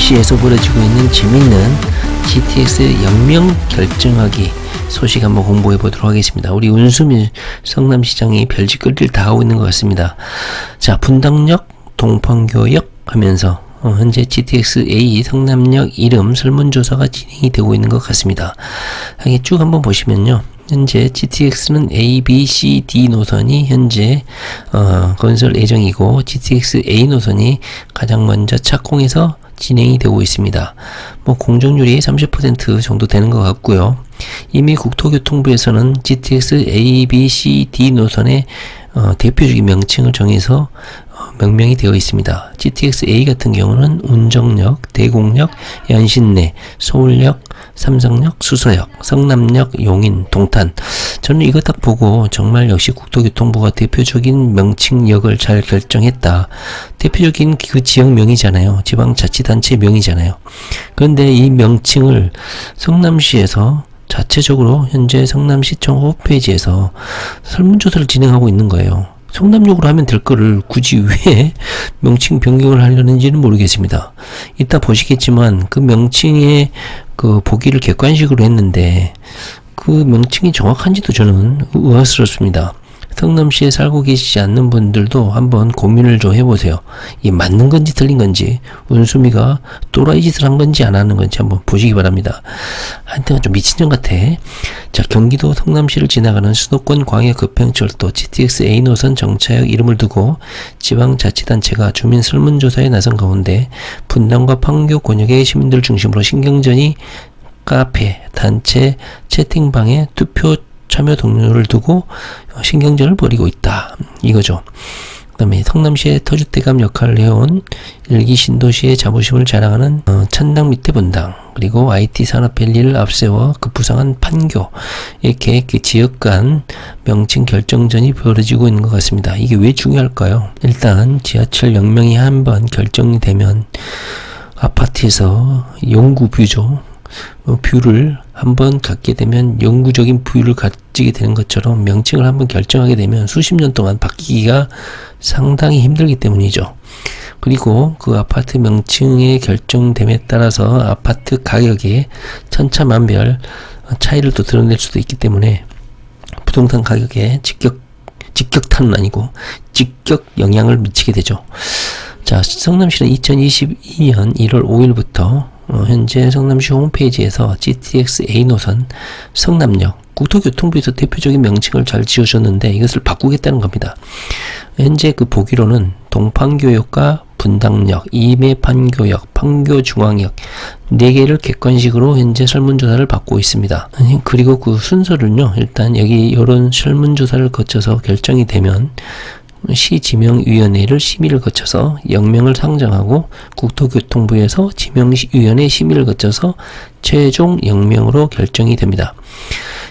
성남시에서 벌어지고 있는 재밌는 GTX 영명 결정하기 소식 한번 공부해 보도록 하겠습니다. 우리 운수민 성남시장이 별짓거리를 다 하고 있는 것 같습니다. 자, 분당역, 동판교역 하면서 어, 현재 GTX A 성남역 이름 설문조사가 진행이 되고 있는 것 같습니다. 여기 쭉 한번 보시면요. 현재 GTX는 A, B, C, D 노선이 현재 어, 건설 예정이고 GTX A 노선이 가장 먼저 착공해서 진행이 되고 있습니다. 뭐 공정률이 30% 정도 되는 것 같고요. 이미 국토교통부에서는 GTX A, B, C, D 노선의 어, 대표적인 명칭을 정해서 어, 명명이 되어 있습니다. GTX A 같은 경우는 운정역, 대곡역, 연신내, 서울역, 삼성역, 수서역, 성남역, 용인, 동탄. 저는 이거 딱 보고 정말 역시 국토교통부가 대표적인 명칭역을 잘 결정했다. 대표적인 그 지역명이잖아요. 지방자치단체 명이잖아요. 그런데 이 명칭을 성남시에서 자체적으로 현재 성남시청 홈페이지에서 설문조사를 진행하고 있는 거예요. 성남역으로 하면 될 거를 굳이 왜 명칭 변경을 하려는지는 모르겠습니다. 이따 보시겠지만 그 명칭의 그 보기를 객관식으로 했는데 그 명칭이 정확한지도 저는 의아스럽습니다. 성남시에 살고 계시지 않는 분들도 한번 고민을 좀 해보세요. 이게 맞는 건지 틀린 건지, 운수미가 또라이 짓을 한 건지 안 하는 건지 한번 보시기 바랍니다. 한때가 좀 미친년 같아. 자, 경기도 성남시를 지나가는 수도권 광역 급행철도 GTX A 노선 정차역 이름을 두고 지방자치단체가 주민 설문조사에 나선 가운데 분당과 판교 권역의 시민들 중심으로 신경전이 카페, 단체, 채팅방에 투표 참여 동료를 두고 신경전을 벌이고 있다. 이거죠. 그 다음에 성남시의 터줏대감 역할을 해온 일기 신도시의 자부심을 자랑하는 어, 천당 밑에 분당 그리고 IT 산업 밸리를 앞세워 급부상한 판교 이렇게 그 지역 간 명칭 결정전이 벌어지고 있는 것 같습니다. 이게 왜 중요할까요? 일단 지하철 영명이 한번 결정이 되면 아파트에서 영구 뷰죠. 어, 뷰를 한번 갖게 되면 영구적인 부유를 가지게 되는 것처럼 명칭을 한번 결정하게 되면 수십 년 동안 바뀌기가 상당히 힘들기 때문이죠. 그리고 그 아파트 명칭의 결정됨에 따라서 아파트 가격에 천차만별 차이를 또 드러낼 수도 있기 때문에 부동산 가격에 직격 직격탄은 아니고 직격 영향을 미치게 되죠. 자, 성남시는 2022년 1월 5일부터 어, 현재 성남시 홈페이지에서 GTX A 노선 성남역 국토교통부에서 대표적인 명칭을 잘 지어줬는데 이것을 바꾸겠다는 겁니다. 현재 그 보기로는 동판교역과 분당역, 임해판교역, 판교중앙역 네 개를 객관식으로 현재 설문조사를 받고 있습니다. 그리고 그 순서를요, 일단 여기 이런 설문조사를 거쳐서 결정이 되면 시지명위원회를 심의를 거쳐서 영명을 상정하고 국토교통부에서 지명위원회 심의를 거쳐서 최종 영명으로 결정이 됩니다.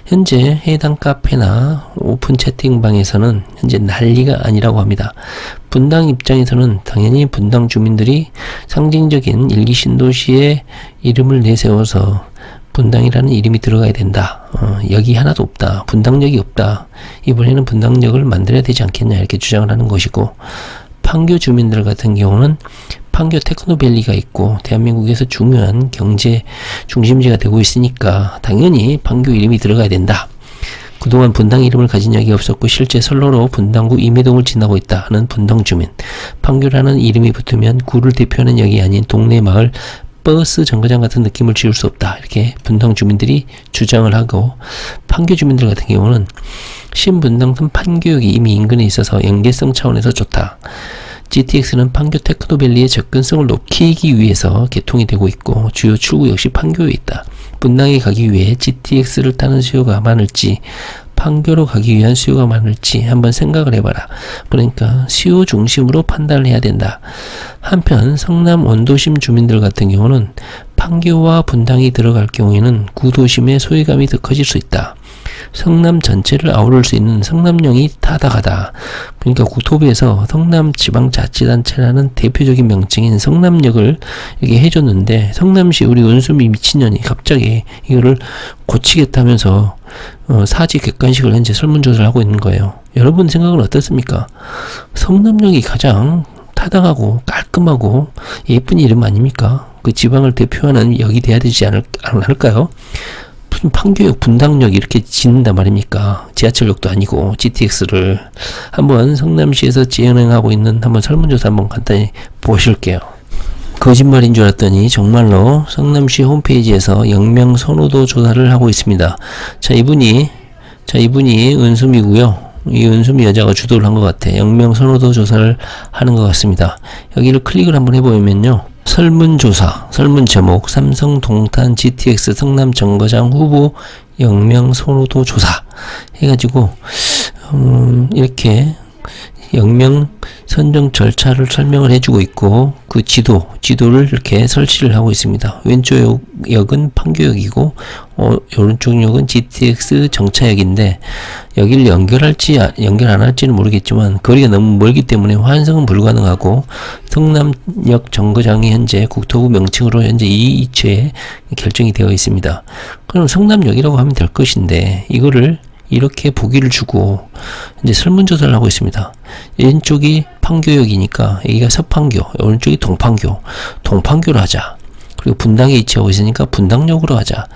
현재 해당 카페나 오픈 채팅방에서는 현재 난리가 아니라고 합니다. 분당 입장에서는 당연히 분당 주민들이 상징적인 일기 신도시의 이름을 내세워서 분당이라는 이름이 들어가야 된다. 어, 여기 하나도 없다. 분당역이 없다. 이번에는 분당역을 만들어야 되지 않겠냐 이렇게 주장을 하는 것이고 판교 주민들 같은 경우는 판교 테크노밸리가 있고 대한민국에서 중요한 경제 중심지가 되고 있으니까 당연히 판교 이름이 들어가야 된다. 그동안 분당 이름을 가진 적이 없었고 실제 선로로 분당구 임해동을 지나고 있다 하는 분당 주민. 판교라는 이름이 붙으면 구를 대표하는 역이 아닌 동네 마을 버스 정거장 같은 느낌을 지울 수 없다. 이렇게 분당 주민들이 주장을 하고 판교 주민들 같은 경우는 신분당선 판교역이 이미 인근에 있어서 연계성 차원에서 좋다. GTX는 판교 테크노밸리의 접근성을 높이기 위해서 개통이 되고 있고 주요 출구 역시 판교에 있다. 분당에 가기 위해 GTX를 타는 수요가 많을지 판교로 가기 위한 수요가 많을지 한번 생각을 해봐라. 그러니까 수요 중심으로 판단을 해야 된다. 한편 성남 원도심 주민들 같은 경우는 판교와 분당이 들어갈 경우에는 구도심의 소외감이 더 커질 수 있다. 성남 전체를 아우를 수 있는 성남역이 타다가다. 그러니까 국토부에서 성남 지방자치단체라는 대표적인 명칭인 성남역을 이렇게 해줬는데 성남시 우리 은수미 미친년이 갑자기 이거를 고치겠다면서 어, 사지 객관식을 현재 설문조사를 하고 있는 거예요. 여러분 생각은 어떻습니까? 성남역이 가장 타당하고 깔끔하고 예쁜 이름 아닙니까? 그 지방을 대표하는 역이 돼야 되지 않을, 않을까요? 무슨 판교역, 분당역 이렇게 짓는단 말입니까? 지하철역도 아니고 GTX를 한번 성남시에서 진행하고 있는 한번 설문조사 한번 간단히 보실게요. 거짓말인 줄 알았더니 정말로 성남시 홈페이지에서 영명 선호도 조사를 하고 있습니다. 자 이분이 자 이분이 은수미고요. 이 은수미 여자가 주도를 한 것 같아. 영명 선호도 조사를 하는 것 같습니다. 여기를 클릭을 한번 해보면요. 설문조사, 설문 제목, 삼성 동탄 GTX 성남 정거장 후보 영명 선호도 조사 해가지고 음, 이렇게 영명 선정 절차를 설명을 해주고 있고 그 지도 지도를 이렇게 설치를 하고 있습니다. 왼쪽 역- 역은 판교역이고 어, 오른쪽 역은 GTX 정차역인데 여기를 연결할지 아- 연결 안 할지는 모르겠지만 거리가 너무 멀기 때문에 환승은 불가능하고 성남역 정거장이 현재 국토부 명칭으로 현재 이 위치에 결정이 되어 있습니다. 그럼 성남역이라고 하면 될 것인데 이거를 이렇게 보기를 주고 이제 설문조사를 하고 있습니다. 왼쪽이 판교역이니까 여기가 서판교, 오른쪽이 동판교, 동판교로 하자. 그리고 분당에 위치하고 있으니까 분당역으로 하자.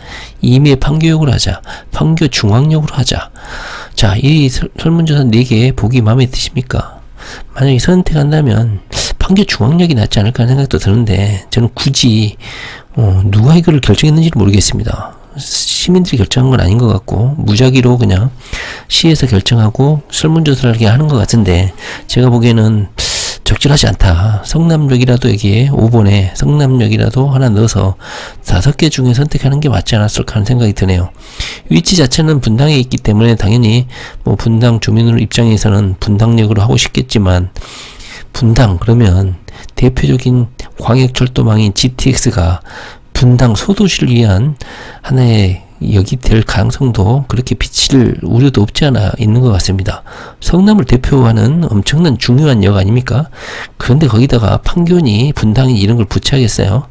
이미의 판교역으로 하자. 판교 중앙역으로 하자. 자, 이 설- 설문조사 4개 보기 마음에 드십니까? 만약에 선택한다면 판교 중앙역이 낫지 않을까 하는 생각도 드는데 저는 굳이 어, 누가 이거를 결정했는지를 모르겠습니다. 시민들이 결정한 건 아닌 것 같고 무작위로 그냥 시에서 결정하고 설문조사를 이렇게 하는 것 같은데 제가 보기에는 적절하지 않다. 성남역이라도 여기에 5번에 성남역이라도 하나 넣어서 다섯 개 중에 선택하는 게 맞지 않았을까 하는 생각이 드네요. 위치 자체는 분당에 있기 때문에 당연히 뭐 분당 주민 입장에서는 분당역으로 하고 싶겠지만 분당 그러면 대표적인 광역철도망인 GTX가 분당 소도시를 위한 하나의 역이 될 가능성도 그렇게 비칠 우려도 없지 않아 있는 것 같습니다. 성남을 대표하는 엄청난 중요한 역 아닙니까? 그런데 거기다가 판교니 분당이 이런 걸 붙여야겠어요.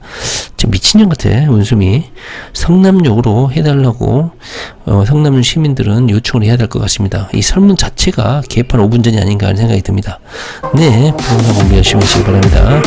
좀 미친년 같아 운수미. 성남역으로 해달라고 어, 성남 시민들은 요청을 해야 될 것 같습니다. 이 설문 자체가 개판 5분 전이 아닌가 하는 생각이 듭니다. 네, 부동산 공부 열심히 하시기 바랍니다.